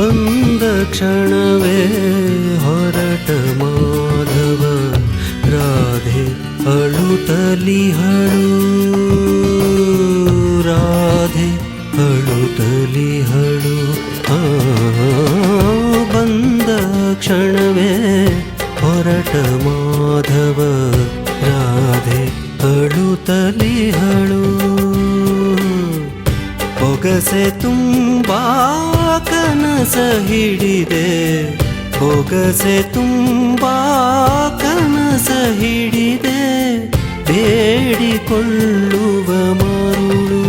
ಬಂದ ಕ್ಷಣವೇ ಹೊರಟ ಮಾಧವ. ರಾಧೆ ಅಳುತ್ತಲಿಹಳು ರಾಧೆ ಅಳುತ್ತಲಿಹಳು ಆ, ಬಂದ ಕ್ಷಣವೇ ಹೊರಟ ಮಾಧವ. ರಾಧೆ ಅಳುತ್ತಲಿಹಳು ಬೊಗಸೆ ತುಂಬಾ ಕನಸ ಹಿಡಿದೆ. ಹೊಗಸೆ ತುಂಬಾ ಕನಸ ಹಿಡಿದೆ. ಬೇಡಿಕೊಳ್ಳುವ ಮರುಳು.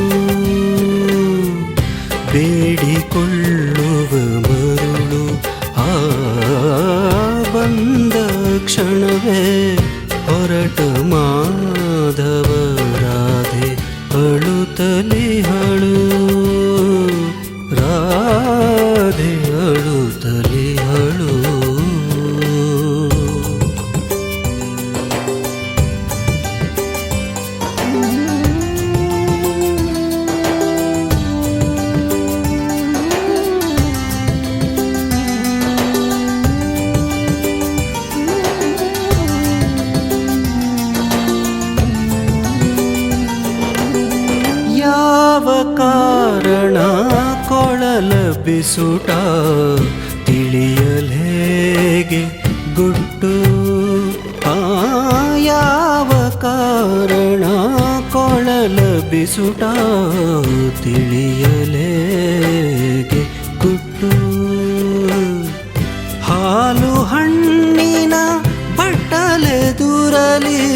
ಬೇಡಿಕೊಳ್ಳುವ ಮರುಳು. ಆ ಬಂದ ಕ್ಷಣವೇ ಹೊರಟ ಮಾಧವ ರಾಧೆ ಅಳುತ್ತಲಿಹಳು ಕಾರಣ ಕೊಳಲ ಬಿಸುಟ ತಿಳಿಯಲೇಗೆ ಗುಟ್ಟು? ಆಯಾವ ಯಾವ ಕಾರಣ ಕೊಳಲ ಬಿಸುಟ ತಿಳಿಯಲೇಗೆ ಗುಟ್ಟು? ಹಾಲು ಹಣ್ಣಿನ ಬಟ್ಟಲೆದುರಲಿ ಹಾಲು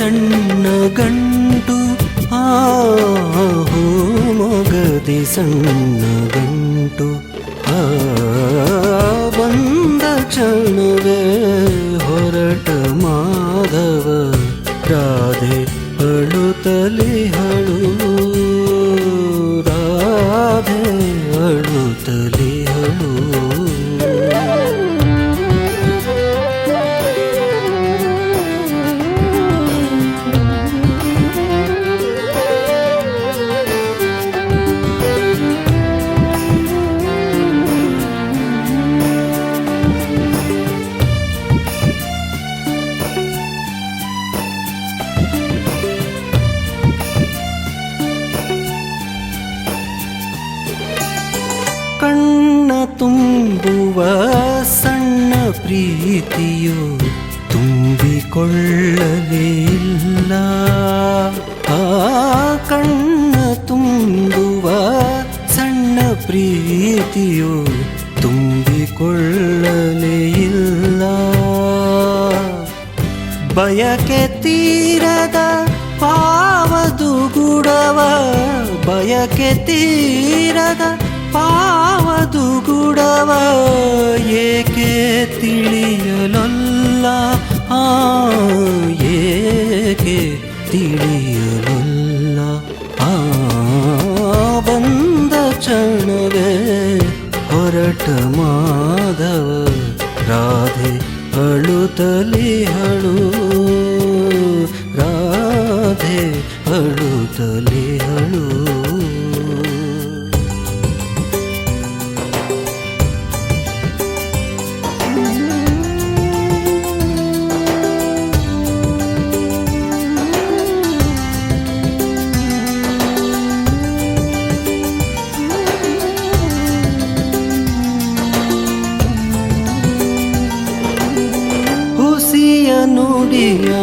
ಸಣ್ಣ ಗಂಟು ಆ ಮಗದಿ ಸಣ್ಣ ಗಂಟು ಆ ಬಂದ ಕ್ಷಣವೇ ಹೊರಟ ಮಾಧವ ರಾಧೆ ಅಳುತ್ತಲಿಹಳು ರಾಧೆ ಪ್ರೀತಿಯು ತುಂಬಿಕೊಳ್ಳಲೇ ಇಲ್ಲ ಆ ಕಣ್ಣ ತುಂಬುವ ಸಣ್ಣ ಪ್ರೀತಿಯು ತುಂಬಿಕೊಳ್ಳಲೇ ಇಲ್ಲ ಬಯಕೆ ತೀರದ ಪಾವದು ಗುಡವ ಬಯಕೆ ತೀರದ ಪಾವದು ಗುಡವ ಏಕೆ ತಿಳಿಯಲೊಲ್ಲ ಆ ಏಕೆ ತಿಳಿಯಲೊಲ್ಲ ಆ ಬಂದ ಕ್ಷಣವೇ ಹೊರಟ ಮಾಧವ ರಾಧೆ ಅಳುತ್ತಲಿಹಳು ರಾಧೆ ಅಳುತ್ತಲಿಹಳು ಹುಸಿಯ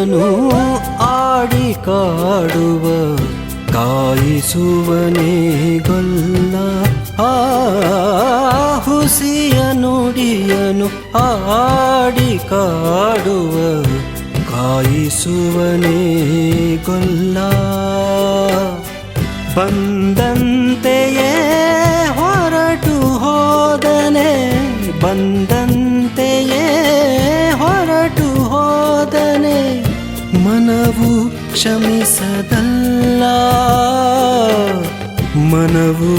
ನುಡಿಯನು ಆಡಿ ಕಾಡುವ, ಕಾಯಿಸುವನೇ ಗೊಲ್ಲ. ಆ ಹುಸಿಯ ನುಡಿಯನು ಆಡಿ ಕಾಡುವ, ಕಾಯಿಸುವನೇ ಗೊಲ್ಲ. ಬಂದಂತೆಯೇ ಹೊರಟು ಹೋದನೆ ಬಂದಂತೆಯೇ ಮನವು ಕ್ಷಮಿಸದಲ್ಲ. ಮನವು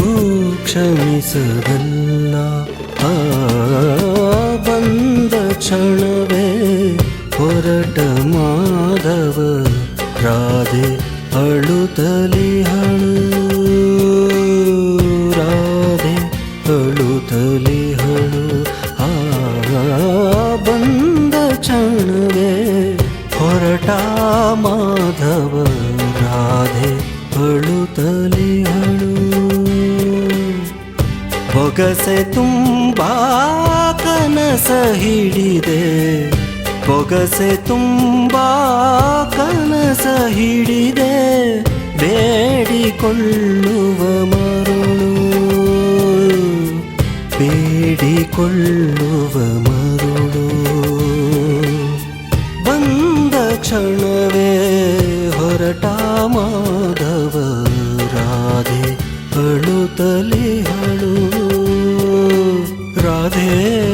ಕ್ಷಮಿಸದಲ್ಲ. ಬಂದ ಕ್ಷಣವೇ ಹೊರಟ ಮಾಧವ. ರಾಧೆ ಅಳುತಲಿ ಹಳು. ರಾಧೆ ಅಳುತಲಿ ಹಳು. ಆ, ಬಂದ ಕ್ಷಣವೇ ಹೊರಟ ಮಾಧವ, ರಾಧೆ ಅಳುತ್ತಲಿ ಹಳು ಬೊಗಸೆ ತುಂಬಾ ಕನಸ ಹಿಡಿದೆ, ಬೊಗಸೆ ತುಂಬಾ ಕನಸ ಹಿಡಿದೆ, ಬೇಡಿಕೊಳ್ಳುವ ಮರುಳು ಬೇಡಿಕೊಳ್ಳುವ ಮರುಳು ಮಾಧವ ರಾಧೆ ಅಳುತ್ತಲೇ ಅಳು. ರಾಧೇ.